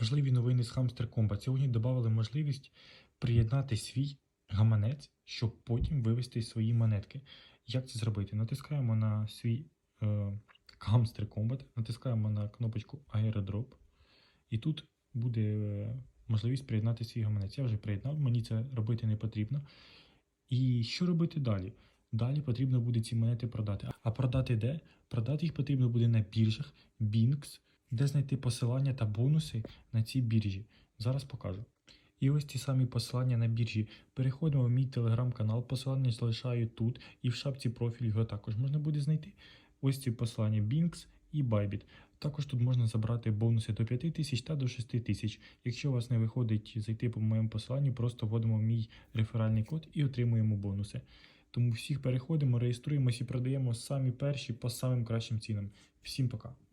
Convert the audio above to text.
Важливі новини з Hamster Combat. Сьогодні додали можливість приєднати свій гаманець, щоб потім вивести свої монетки. Як це зробити? Натискаємо на свій е, Hamster Combat, натискаємо на кнопочку Airdrop, і тут буде е, можливість приєднати свій гаманець. Я вже приєднав, мені це робити не потрібно. І що робити далі? Далі потрібно буде ці монети продати. А продати де? Продати їх потрібно буде на біржах Binx, де знайти посилання та бонуси на ці біржі. Зараз покажу. І ось ті самі посилання на біржі. Переходимо в мій телеграм-канал, посилання залишаю тут, і в шапці профілю його також можна буде знайти. Ось ці посилання Binx і Bybit. Також тут можна забрати бонуси до 5 тисяч та до 6 тисяч. Якщо у вас не виходить зайти по моєму посиланню, просто вводимо мій реферальний код і отримуємо бонуси. Тому всіх переходимо, реєструємося і продаємо самі перші по самим кращим цінам. Всім пока!